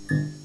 Thank you.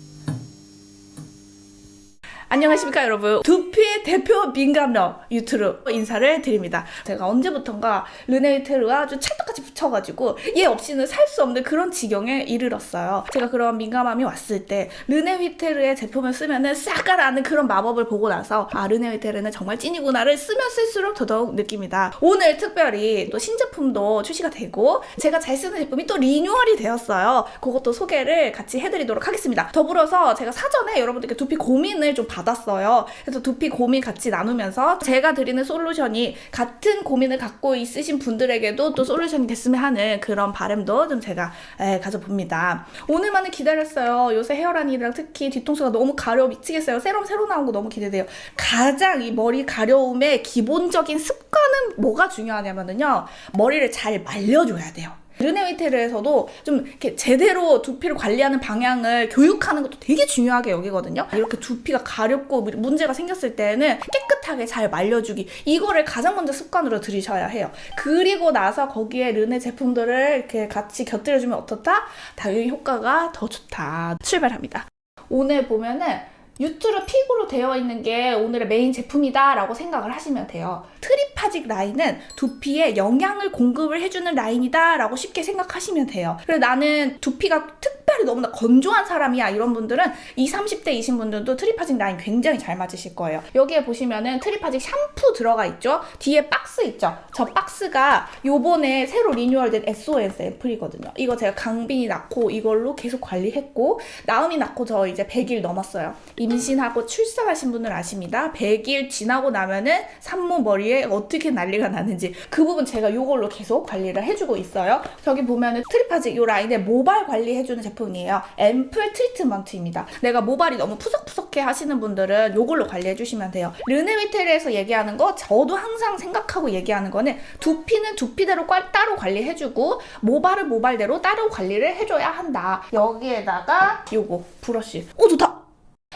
안녕하십니까 여러분. 두피의 대표 민감력 유튜브 인사를 드립니다. 제가 언제부턴가 르네이테르와 아주 찰떡같이 붙여가지고 얘 없이는 살 수 없는 그런 지경에 이르렀어요. 제가 그런 민감함이 왔을 때 르네위테르의 제품을 쓰면은 싹가라는 그런 마법을 보고 나서 아 르네위테르는 정말 찐이구나를 쓰면 쓸수록 더더욱 느낍니다. 오늘 특별히 또 신제품도 출시가 되고 제가 잘 쓰는 제품이 또 리뉴얼이 되었어요. 그것도 소개를 같이 해드리도록 하겠습니다. 더불어서 제가 사전에 여러분들께 두피 고민을 좀 받았어요. 그래서 두피 고민 같이 나누면서 제가 드리는 솔루션이 같은 고민을 갖고 있으신 분들에게도 또 솔루션이 됐으면 하는 그런 바람도 좀 제가 에, 가져봅니다. 오늘만을 기다렸어요. 요새 헤어라인이랑 특히 뒤통수가 너무 가려워 미치겠어요. 세럼 새로 나온 거 너무 기대돼요. 가장 이 머리 가려움의 기본적인 습관은 뭐가 중요하냐면요. 머리를 잘 말려줘야 돼요. 르네위테르에서도 좀 이렇게 제대로 두피를 관리하는 방향을 교육하는 것도 되게 중요하게 여기거든요. 이렇게 두피가 가렵고 문제가 생겼을 때는 깨끗하게 잘 말려주기 이거를 가장 먼저 습관으로 들이셔야 해요. 그리고 나서 거기에 르네 제품들을 이렇게 같이 곁들여주면 어떻다? 당연히 효과가 더 좋다. 출발합니다. 오늘 보면은 유트로 픽으로 되어 있는 게 오늘의 메인 제품이다 라고 생각을 하시면 돼요. 트리파직 라인은 두피에 영양을 공급을 해주는 라인이다 라고 쉽게 생각하시면 돼요. 그래서 나는 두피가 특별히 너무나 건조한 사람이야 이런 분들은 20, 30대이신 분들도 트리파직 라인 굉장히 잘 맞으실 거예요. 여기에 보시면은 트리파직 샴푸 들어가 있죠. 뒤에 박스 있죠. 저 박스가 요번에 새로 리뉴얼된 SOS 앰플이거든요. 이거 제가 강빈이 낳고 이걸로 계속 관리했고 나음이 낳고 저 이제 100일 넘었어요. 임신하고 출산하신 분들 아십니다. 100일 지나고 나면은 산모 머리에 어떻게 난리가 나는지 그 부분 제가 이걸로 계속 관리를 해주고 있어요. 저기 보면은 트리파직 이 라인에 모발 관리해주는 제품이에요. 앰플 트리트먼트입니다. 내가 모발이 너무 푸석푸석해 하시는 분들은 이걸로 관리해주시면 돼요. 르네위테르에서 얘기하는 거 저도 항상 생각하고 얘기하는 거는 두피는 두피대로 과- 따로 관리해주고 모발은 모발대로 따로 관리를 해줘야 한다. 여기에다가 요거 브러쉬. 오 좋다.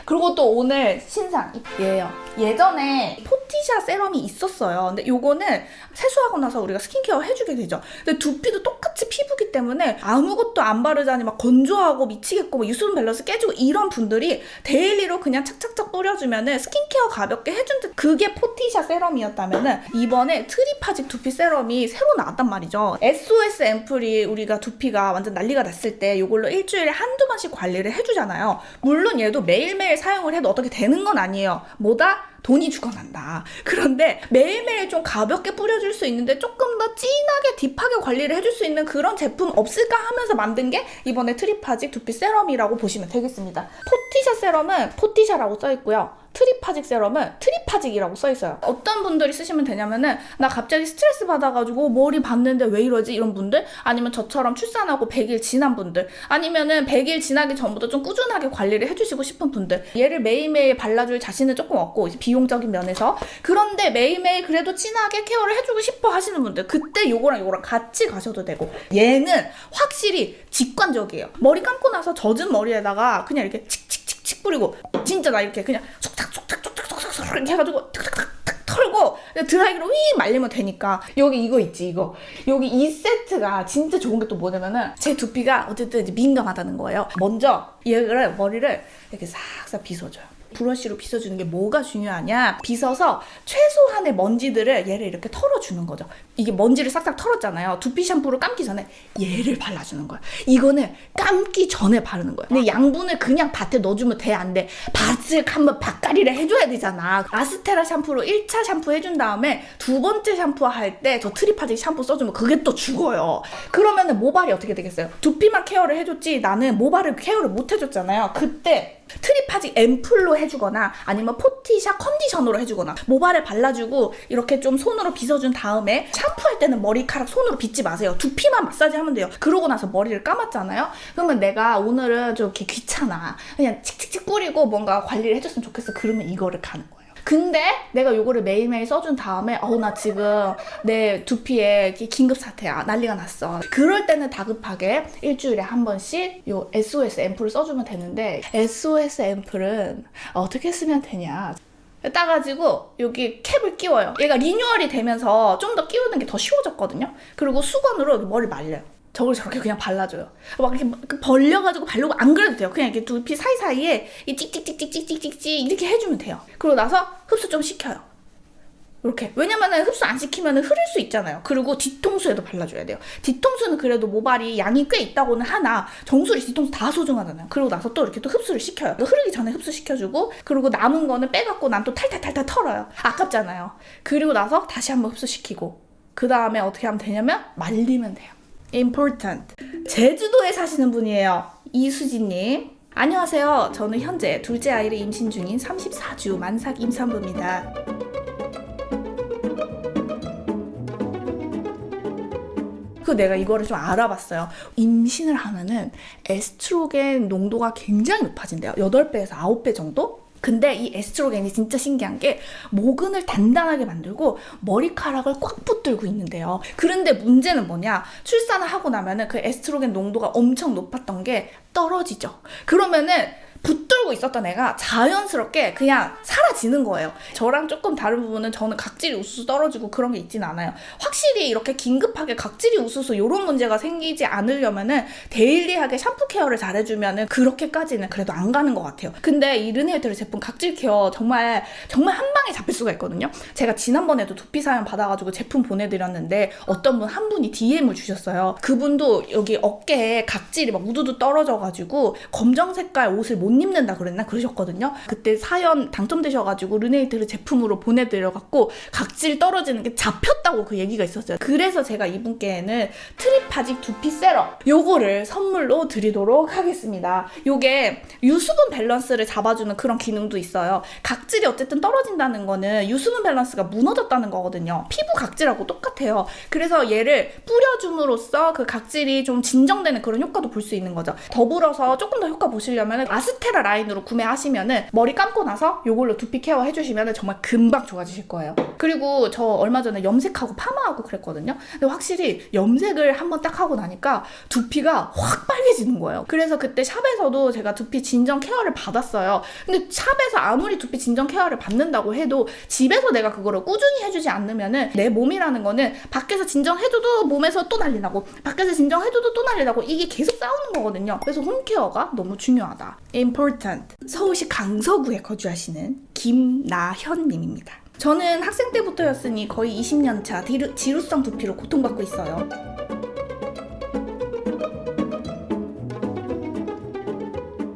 그리고 또 오늘 신상 얘예요. 예전에 포티샤 세럼이 있었어요. 근데 요거는 세수하고 나서 우리가 스킨케어 해주게 되죠. 근데 두피도 똑같이 피부기 때문에 아무것도 안 바르자니 막 건조하고 미치겠고 뭐 유수분 밸런스 깨지고 이런 분들이 데일리로 그냥 착착착 뿌려주면은 스킨케어 가볍게 해준다. 그게 포티샤 세럼이었다면은 이번에 트리파직 두피 세럼이 새로 나왔단 말이죠. SOS 앰플이 우리가 두피가 완전 난리가 났을 때 이걸로 일주일에 한두 번씩 관리를 해주잖아요. 물론 얘도 매일매일 사용을 해도 어떻게 되는 건 아니에요. 뭐다? 돈이 죽어난다. 그런데 매일매일 좀 가볍게 뿌려줄 수 있는데 조금 더 진하게 딥하게 관리를 해줄 수 있는 그런 제품 없을까 하면서 만든 게 이번에 트리파직 두피 세럼이라고 보시면 되겠습니다. 포티샤 세럼은 포티샤라고 써있고요. 트리파직 세럼은 트리파직이라고 써 있어요. 어떤 분들이 쓰시면 되냐면은 나 갑자기 스트레스 받아가지고 머리 봤는데 왜 이러지? 이런 분들? 아니면 저처럼 출산하고 100일 지난 분들? 아니면은 100일 지나기 전부터 좀 꾸준하게 관리를 해주시고 싶은 분들? 얘를 매일매일 발라줄 자신은 조금 없고 비용적인 면에서. 그런데 매일매일 그래도 진하게 케어를 해주고 싶어 하시는 분들 그때 요거랑 요거랑 같이 가셔도 되고. 얘는 확실히 직관적이에요. 머리 감고 나서 젖은 머리에다가 그냥 이렇게 칙칙 칙칙 뿌리고 진짜 나 이렇게 그냥 촉탁촉탁촉탁촉탁 이렇게 해가지고 탁탁탁 털고 드라이기로 휘 말리면 되니까. 여기 이거 있지 이거. 여기 이 세트가 진짜 좋은 게 또 뭐냐면은 제 두피가 어쨌든 이제 민감하다는 거예요. 먼저 얘를 머리를 이렇게 싹싹 빗어줘요 브러쉬로 빗어주는 게 뭐가 중요하냐? 빗어서 최소한의 먼지들을 얘를 이렇게 털어주는 거죠. 이게 먼지를 싹싹 털었잖아요. 두피 샴푸로 감기 전에 얘를 발라주는 거야 이거는 감기 전에 바르는 거야 근데 양분을 그냥 밭에 넣어주면 돼 안 돼? 밭을 한번 밭갈이를 해줘야 되잖아. 아스테라 샴푸로 1차 샴푸 해준 다음에 두 번째 샴푸 할 때 저 트리파직 샴푸 써주면 그게 또 죽어요. 그러면은 모발이 어떻게 되겠어요? 두피만 케어를 해줬지 나는 모발을 케어를 못 해줬잖아요. 그때 트리파직 앰플로 해주거나 아니면 포티샤 컨디셔너로 해주거나 모발에 발라주고 이렇게 좀 손으로 빗어준 다음에 샴푸할 때는 머리카락 손으로 빗지 마세요. 두피만 마사지 하면 돼요. 그러고 나서 머리를 감았잖아요. 그러면 내가 오늘은 좀 이렇게 귀찮아. 그냥 칙칙칙 뿌리고 뭔가 관리를 해줬으면 좋겠어. 그러면 이거를 가는 거예요. 근데 내가 요거를 매일매일 써준 다음에 어우 나 지금 내 두피에 긴급 사태야. 난리가 났어. 그럴 때는 다급하게 일주일에 한 번씩 요 SOS 앰플을 써주면 되는데 SOS 앰플은 어떻게 쓰면 되냐? 따가지고 여기 캡을 끼워요. 얘가 리뉴얼이 되면서 좀 더 끼우는 게 더 쉬워졌거든요. 그리고 수건으로 머리 말려요 저걸 저렇게 그냥 발라줘요. 막 이렇게 그 벌려가지고 발르고 안 그래도 돼요. 그냥 이렇게 두피 사이사이에 이 찍찍찍찍찍찍찍 이렇게 해주면 돼요. 그러고 나서 흡수 좀 시켜요. 이렇게. 왜냐면은 흡수 안 시키면은 흐를 수 있잖아요. 그리고 뒤통수에도 발라줘야 돼요. 뒤통수는 그래도 모발이 양이 꽤 있다고는 하나, 정수리 뒤통수 다 소중하잖아요. 그러고 나서 또 이렇게 또 흡수를 시켜요. 흐르기 전에 흡수시켜주고, 그리고 남은 거는 빼갖고 난 또 탈탈탈탈 털어요. 아깝잖아요. 그리고 나서 다시 한번 흡수시키고, 그 다음에 어떻게 하면 되냐면 말리면 돼요. Important. 제주도에 사시는 분이에요. 이수진님. 안녕하세요. 저는 현재 둘째 아이를 임신 중인 34주 만삭 임산부입니다. 그 내가 이거를 좀 알아봤어요. 임신을 하면은 에스트로겐 농도가 굉장히 높아진대요. 8배에서 9배 정도? 근데 이 에스트로겐이 진짜 신기한 게 모근을 단단하게 만들고 머리카락을 꽉 붙들고 있는데요. 그런데 문제는 뭐냐? 출산을 하고 나면은 그 에스트로겐 농도가 엄청 높았던 게 떨어지죠. 그러면은 붙들고 있었던 애가 자연스럽게 그냥 사라지는 거예요. 저랑 조금 다른 부분은 저는 각질이 우수수 떨어지고 그런 게 있진 않아요. 확실히 이렇게 긴급하게 각질이 우수수 이런 문제가 생기지 않으려면은 데일리하게 샴푸 케어를 잘 해주면은 그렇게까지는 그래도 안 가는 것 같아요. 근데 이 르네이트르 제품 각질 케어 정말 정말 한 방에 잡힐 수가 있거든요. 제가 지난번에도 두피 사연 받아가지고 제품 보내드렸는데 어떤 분 한 분이 DM을 주셨어요. 그분도 여기 어깨에 각질이 막 우두두 떨어져가지고 검정 색깔 옷을 못 입는다 그랬나 그러셨거든요. 그때 사연 당첨되셔가지고 르네이트르 제품으로 보내드려갖고 각질 떨어지는 게 잡혔다고 그 얘기가 있었어요. 그래서 제가 이분께는 트리파직 두피 세럼 요거를 선물로 드리도록 하겠습니다. 요게 유수분 밸런스를 잡아주는 그런 기능도 있어요. 각질이 어쨌든 떨어진다는 거는 유수분 밸런스가 무너졌다는 거거든요. 피부 각질하고 똑같아요. 그래서 얘를 뿌려줌으로써 그 각질이 좀 진정되는 그런 효과도 볼 수 있는 거죠. 더불어서 조금 더 효과 보시려면 아스 테라 라인으로 구매하시면은 머리 감고 나서 요걸로 두피 케어 해주시면 정말 금방 좋아지실 거예요. 그리고 저 얼마 전에 염색하고 파마하고 그랬거든요. 근데 확실히 염색을 한번 딱 하고 나니까 두피가 확 빨개지는 거예요. 그래서 그때 샵에서도 제가 두피 진정 케어를 받았어요. 근데 샵에서 아무리 두피 진정 케어를 받는다고 해도 집에서 내가 그거를 꾸준히 해주지 않으면은 내 몸이라는 거는 밖에서 진정해줘도 몸에서 또 난리 나고 밖에서 진정해줘도 또 난리 나고 이게 계속 싸우는 거거든요. 그래서 홈케어가 너무 중요하다. Important. 서울시 강서구에 거주하시는 김나현 님입니다. 저는 학생 때부터였으니 거의 20년 차 디루- 지루성 두피로 고통받고 있어요.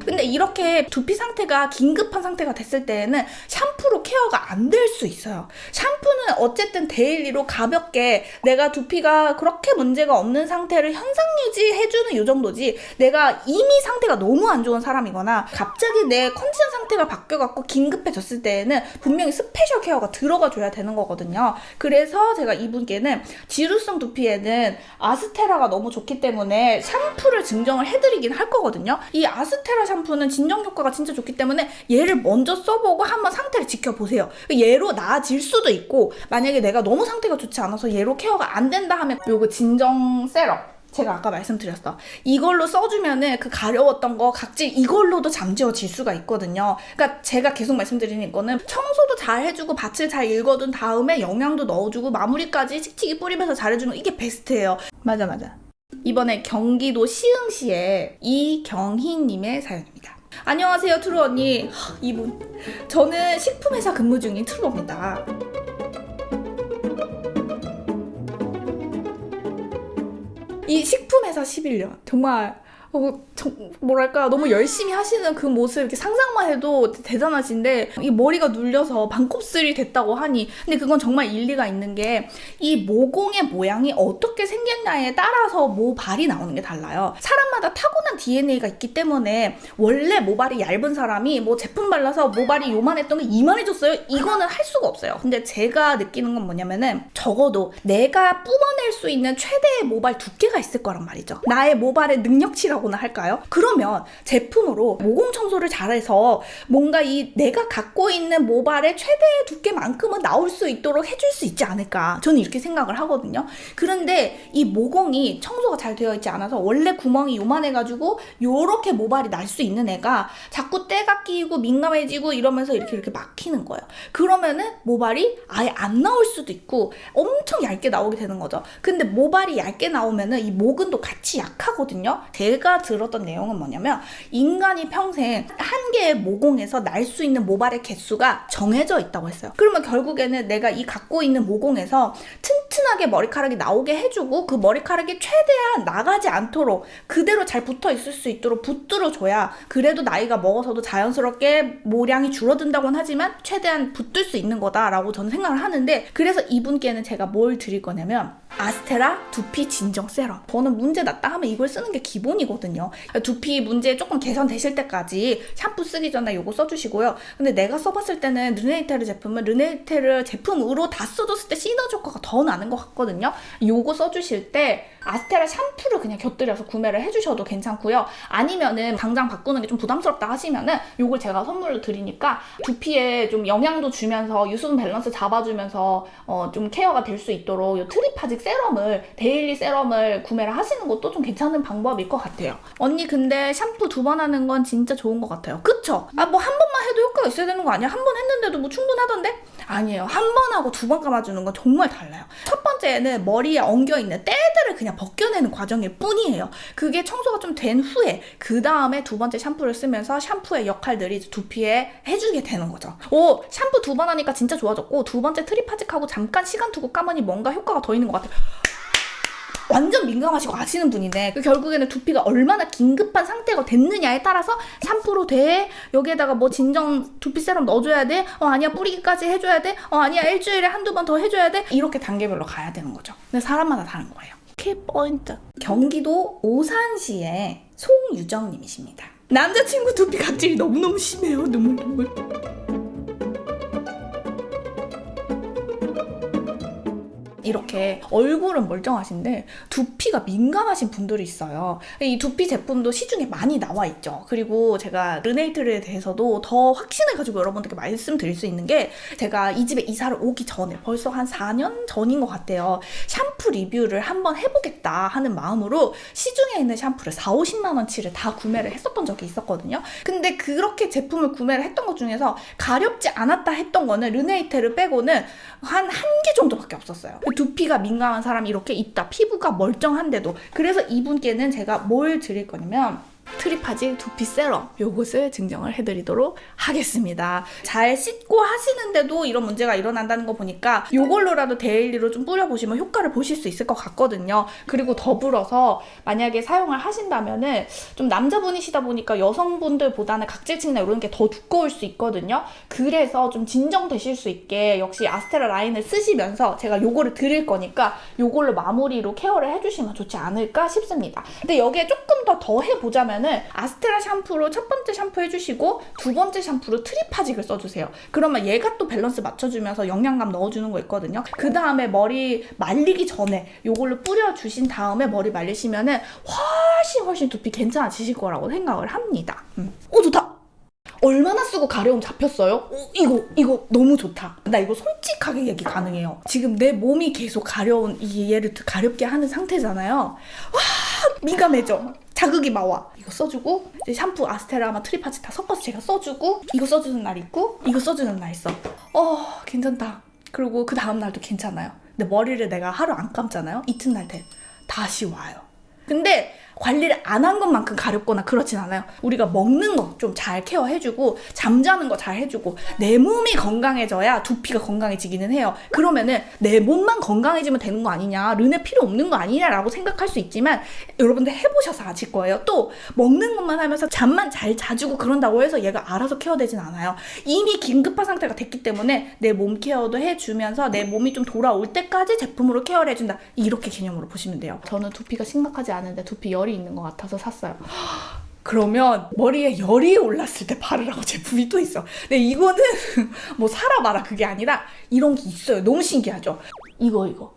근데 이렇게 두피 상태가 긴급한 상태가 됐을 때에는 샴푸로 케어가 안 될 수 있어요. 샴푸는 어쨌든 데일리로 가볍게 내가 두피가 그렇게 문제가 없는 상태를 현상 유지해주는 요 정도지 내가 이미 상태가 너무 안 좋은 사람이거나 갑자기 내 컨디션 상태가 바뀌어갖고 긴급해졌을 때에는 분명히 스페셜 케어가 들어가 줘야 되는 거거든요. 그래서 제가 이분께는 지루성 두피에는 아스테라가 너무 좋기 때문에 샴푸를 증정을 해드리긴 할 거거든요. 이 아스테라 샴푸는 진정 효과가 진짜 좋기 때문에 얘를 먼저 써보고 한번 상태를 지켜보세요. 얘로 나아질 수도 있고 만약에 내가 너무 상태가 좋지 않아서 얘로 케어가 안 된다 하면 요거 진정 세럼 제가 아까 말씀드렸어. 이걸로 써주면은 그 가려웠던 거 각질 이걸로도 잠재워질 수가 있거든요. 그러니까 제가 계속 말씀드리는 거는 청소도 잘 해주고 밭을 잘 읽어둔 다음에 영양도 넣어주고 마무리까지 칙칙이 뿌리면서 잘해주는 거 이게 베스트예요. 맞아 맞아. 이번에 경기도 시흥시의 이경희님의 사연입니다. 안녕하세요 트루 언니 하, 이분 저는 식품회사 근무 중인 트루버입니다. 이 식품회사 11년 정말 어, 정, 뭐랄까 너무 열심히 하시는 그 모습 이렇게 상상만 해도 대단하신데 이 머리가 눌려서 반곱슬이 됐다고 하니 근데 그건 정말 일리가 있는 게 이 모공의 모양이 어떻게 생겼냐에 따라서 모발이 나오는 게 달라요. 사람마다 타고난 DNA가 있기 때문에 원래 모발이 얇은 사람이 뭐 제품 발라서 모발이 요만했던 게 이만해졌어요. 이거는 할 수가 없어요. 근데 제가 느끼는 건 뭐냐면은 적어도 내가 뿜어낼 수 있는 최대의 모발 두께가 있을 거란 말이죠. 나의 모발의 능력치라고 한다고나 할까요? 그러면 제품으로 모공 청소를 잘해서 뭔가 이 내가 갖고 있는 모발의 최대 두께만큼은 나올 수 있도록 해줄 수 있지 않을까. 저는 이렇게 생각을 하거든요. 그런데 이 모공이 청소가 잘 되어 있지 않아서 원래 구멍이 요만해가지고 요렇게 모발이 날 수 있는 애가 자꾸 때가 끼고 민감해지고 이러면서 이렇게 이렇게 막히는 거예요. 그러면은 모발이 아예 안 나올 수도 있고 엄청 얇게 나오게 되는 거죠. 근데 모발이 얇게 나오면은 이 모근도 같이 약하거든요. 제가 들었던 내용은 뭐냐면 인간이 평생 한 개의 모공에서 날 수 있는 모발의 개수가 정해져 있다고 했어요. 그러면 결국에는 내가 이 갖고 있는 모공에서 튼튼하게 머리카락이 나오게 해주고 그 머리카락이 최대한 나가지 않도록 그대로 잘 붙어 있을 수 있도록 붙들어 줘야 그래도 나이가 먹어서도 자연스럽게 모량이 줄어든다고는 하지만 최대한 붙들 수 있는 거다라고 저는 생각을 하는데 그래서 이분께는 제가 뭘 드릴 거냐면 아스테라 두피 진정 세럼 저는 문제 났다 하면 이걸 쓰는 게 기본이거든요 두피 문제 조금 개선되실 때까지 샴푸 쓰기 전에 이거 써주시고요. 근데 내가 써봤을 때는 르네이테르 제품은 르네이테르 제품으로 다 써줬을 때 시너지 효과가 더 나는 것 같거든요. 요거 써주실 때 아스테라 샴푸를 그냥 곁들여서 구매를 해주셔도 괜찮고요. 아니면은 당장 바꾸는 게 좀 부담스럽다 하시면은 요걸 제가 선물로 드리니까 두피에 좀 영양도 주면서 유수분 밸런스 잡아주면서 어 좀 케어가 될 수 있도록 요 트리파직 세럼을 데일리 세럼을 구매를 하시는 것도 좀 괜찮은 방법일 것 같아요. 언니 근데 샴푸 두 번 하는 건 진짜 좋은 것 같아요. 그쵸? 아 뭐 한 번만 해도 효과가 있어야 되는 거 아니야? 한 번 했는데도 뭐 충분하던데? 아니에요. 한 번 하고 두 번 감아주는 건 정말 달라요. 첫 번째는 머리에 엉겨 있는 때들을 그냥 벗겨내는 과정일 뿐이에요. 그게 청소가 좀 된 후에 그 다음에 두 번째 샴푸를 쓰면서 샴푸의 역할들이 두피에 해주게 되는 거죠. 오 샴푸 두 번 하니까 진짜 좋아졌고 두 번째 트리파직하고 잠깐 시간 두고 감으니 뭔가 효과가 더 있는 것 같아요. 완전 민감하시고 아시는 분이네. 그 결국에는 두피가 얼마나 긴급한 상태가 됐느냐에 따라서 샴푸로 돼. 여기에다가 뭐 진정 두피 세럼 넣어줘야 돼. 어 아니야 뿌리기까지 해줘야 돼. 어 아니야 일주일에 한두 번 더 해줘야 돼. 이렇게 단계별로 가야 되는 거죠. 근데 사람마다 다른 거예요. 키포인트. 경기도 오산시의 송유정님이십니다. 남자친구 두피 각질이 너무너무 심해요. 눈물 눈물. 이렇게 얼굴은 멀쩡하신데 두피가 민감하신 분들이 있어요. 이 두피 제품도 시중에 많이 나와 있죠. 그리고 제가 르네이트에 대해서도 더 확신해가지고 여러분들께 말씀드릴 수 있는 게 제가 이 집에 이사를 오기 전에 벌써 한 4년 전인 것 같아요. 샴 푸 리뷰를 한번 해보겠다 하는 마음으로 시중에 있는 샴푸를 4, 50만 원치를 다 구매를 했었던 적이 있었거든요. 근데 그렇게 제품을 구매를 했던 것 중에서 가렵지 않았다 했던 거는 르네이테를 빼고는 한 한 개 정도밖에 없었어요. 두피가 민감한 사람이 이렇게 있다. 피부가 멀쩡한데도. 그래서 이분께는 제가 뭘 드릴 거냐면 트리파직 두피 세럼 요것을 증정을 해드리도록 하겠습니다. 잘 씻고 하시는데도 이런 문제가 일어난다는 거 보니까 요걸로라도 데일리로 좀 뿌려보시면 효과를 보실 수 있을 것 같거든요. 그리고 더불어서 만약에 사용을 하신다면은 좀 남자분이시다 보니까 여성분들보다는 각질층이나 이런 게 더 두꺼울 수 있거든요. 그래서 좀 진정되실 수 있게 역시 아스테라 라인을 쓰시면서 제가 요거를 드릴 거니까 요걸로 마무리로 케어를 해주시면 좋지 않을까 싶습니다. 근데 여기에 조금 더 더 해보자면 은 아스테라 샴푸로 첫 번째 샴푸 해주시고 두 번째 샴푸로 트리파직을 써주세요. 그러면 얘가 또 밸런스 맞춰주면서 영양감 넣어주는 거 있거든요. 그 다음에 머리 말리기 전에 요걸로 뿌려주신 다음에 머리 말리시면은 훨씬 훨씬 두피 괜찮아지실 거라고 생각을 합니다. 음. 오 좋다. 얼마나 쓰고 가려움 잡혔어요? 오, 이거 이거 너무 좋다. 나 이거 솔직하게 얘기 가능해요. 지금 내 몸이 계속 가려운 이 얘를 가렵게 하는 상태잖아요. 와 민감해져. 자극이 막 와. 이거 써주고 이제 샴푸 아스테라마 트리파치 다 섞어서 제가 써주고 이거 써주는 날 있고 이거 써주는 날 있어. 어 괜찮다. 그리고 그 다음 날도 괜찮아요. 근데 머리를 내가 하루 안 감잖아요. 이튿날 돼 다시 와요. 근데 관리를 안 한 것만큼 가렵거나 그렇진 않아요. 우리가 먹는 거 좀 잘 케어해주고 잠자는 거 잘 해주고 내 몸이 건강해져야 두피가 건강해지기는 해요. 그러면은 내 몸만 건강해지면 되는 거 아니냐, 르네 필요 없는 거 아니냐라고 생각할 수 있지만 여러분들 해보셔서 아실 거예요. 또 먹는 것만 하면서 잠만 잘 자주고 그런다고 해서 얘가 알아서 케어되진 않아요. 이미 긴급한 상태가 됐기 때문에 내 몸 케어도 해주면서 내 몸이 좀 돌아올 때까지 제품으로 케어를 해준다. 이렇게 개념으로 보시면 돼요. 저는 두피가 심각하지 않은데 두피 열이 있는 것 같아서 샀어요. 그러면 머리에 열이 올랐을 때 바르라고 제품이 또 있어. 근데 이거는 뭐 사라 마라 그게 아니라 이런 게 있어요. 너무 신기하죠? 이거 이거.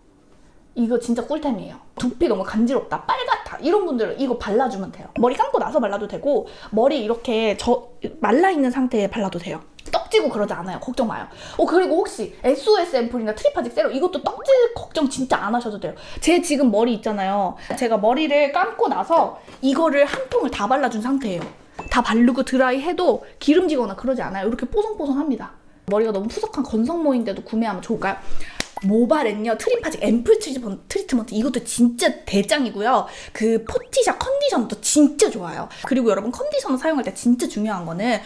이거 진짜 꿀템이에요. 두피 너무 간지럽다, 빨갛다 이런 분들은 이거 발라주면 돼요. 머리 감고 나서 발라도 되고 머리 이렇게 저 말라 있는 상태에 발라도 돼요. 떡지고 그러지 않아요. 걱정 마요. 어 그리고 혹시 SOS 앰플이나 트리파직 세럼 이것도 떡질 걱정 진짜 안 하셔도 돼요. 제 지금 머리 있잖아요. 제가 머리를 감고 나서 이거를 한 통을 다 발라준 상태예요. 다 바르고 드라이 해도 기름지거나 그러지 않아요. 이렇게 뽀송뽀송합니다. 머리가 너무 푸석한 건성모인데도 구매하면 좋을까요? 모발엔요 트리파직 앰플 트리트먼트, 이것도 진짜 대짱이고요 그 포티샤 컨디셔너도 진짜 좋아요 그리고 여러분 컨디셔너 사용할 때 진짜 중요한 거는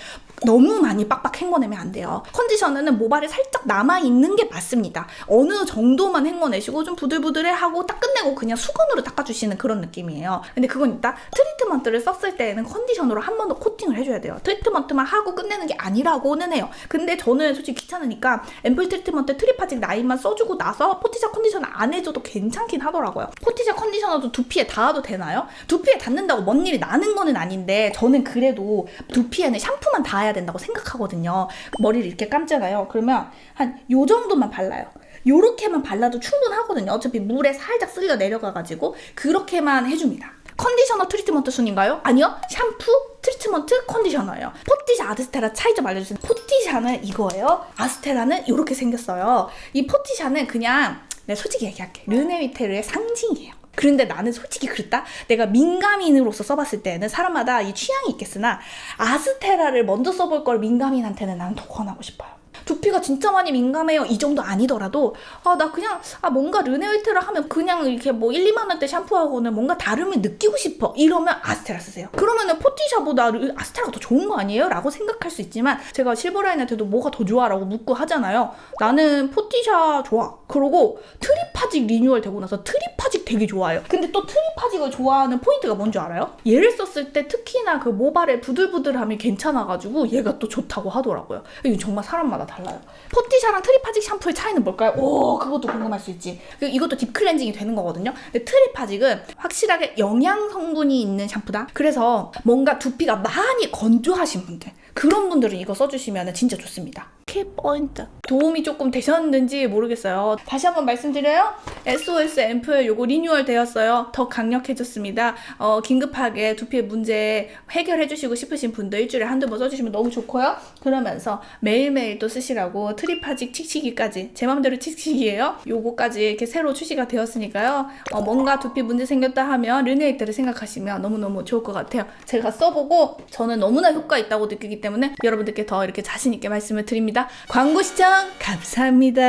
너무 많이 빡빡 헹궈내면 안 돼요. 컨디셔너는 모발에 살짝 남아있는 게 맞습니다. 어느 정도만 헹궈내시고 좀 부들부들해하고 딱 끝내고 그냥 수건으로 닦아주시는 그런 느낌이에요. 근데 그건 이따 트리트먼트를 썼을 때에는 컨디셔너로 한 번 더 코팅을 해줘야 돼요. 트리트먼트만 하고 끝내는 게 아니라고는 해요. 근데 저는 솔직히 귀찮으니까 앰플 트리트먼트 트리파직 라인만 써주고 나서 포티샤 컨디셔너 안 해줘도 괜찮긴 하더라고요. 포티샤 컨디셔너도 두피에 닿아도 되나요? 두피에 닿는다고 뭔 일이 나는 거는 아닌데 저는 그래도 두피에는 샴푸만 닿아야 된다고 생각하거든요 머리를 이렇게 감잖아요 그러면 한 요 정도만 발라요 요렇게만 발라도 충분하거든요 어차피 물에 살짝 쓸려 내려가가지고 그렇게만 해줍니다 컨디셔너 트리트먼트 순인가요? 아니요. 샴푸, 트리트먼트, 컨디셔너예요. 포티샤, 아스테라 차이 좀 알려주세요. 포티샤는 이거예요. 아스테라는 이렇게 생겼어요. 이 포티샤는 그냥 내가 솔직히 얘기할게. 르네위테르의 상징이에요. 그런데 나는 솔직히 그랬다? 내가 민감인으로서 써봤을 때는 사람마다 이 취향이 있겠으나 아스테라를 먼저 써볼 걸 민감인한테는 나는 더 권하고 싶어요. 두피가 진짜 많이 민감해요. 이 정도 아니더라도 아 나 그냥 아 뭔가 르네위테라 하면 그냥 이렇게 뭐 1, 2만 원대 샴푸하고는 뭔가 다름을 느끼고 싶어. 이러면 아스테라 쓰세요. 그러면은 포티샤보다 르- 아스테라가 더 좋은 거 아니에요? 라고 생각할 수 있지만 제가 실버라인한테도 뭐가 더 좋아? 라고 묻고 하잖아요. 나는 포티샤 좋아. 그러고 트리파직 리뉴얼 되고 나서 트리파직 되게 좋아요. 근데 또 트리파직을 좋아하는 포인트가 뭔지 알아요? 얘를 썼을 때 특히나 그 모발의 부들부들함이 괜찮아가지고 얘가 또 좋다고 하더라고요. 이거 정말 사람마다 달라요. 포티샤랑 트리파직 샴푸의 차이는 뭘까요? 오, 그것도 궁금할 수 있지. 그 이것도 딥 클렌징이 되는 거거든요. 근데 트리파직은 확실하게 영양 성분이 있는 샴푸다. 그래서 뭔가 두피가 많이 건조하신 분들, 그런 분들은 이거 써주시면 진짜 좋습니다. 키포인트. 도움이 조금 되셨는지 모르겠어요. 다시 한번 말씀드려요. SOS 앰플 요거 리뉴얼 되었어요. 더 강력해졌습니다. 어, 긴급하게 두피의 문제 해결해 주시고 싶으신 분들 일주일에 한두 번 써주시면 너무 좋고요. 그러면서 매일매일 또 쓰시라고 트리파직 칙칙이까지 제 맘대로 칙칙이에요. 요거까지 이렇게 새로 출시가 되었으니까요. 어, 뭔가 두피 문제 생겼다 하면 르네이트를 생각하시면 너무너무 좋을 것 같아요. 제가 써보고 저는 너무나 효과 있다고 느끼기 때문에 여러분들께 더 이렇게 자신 있게 말씀을 드립니다. 광고 시청 감사합니다.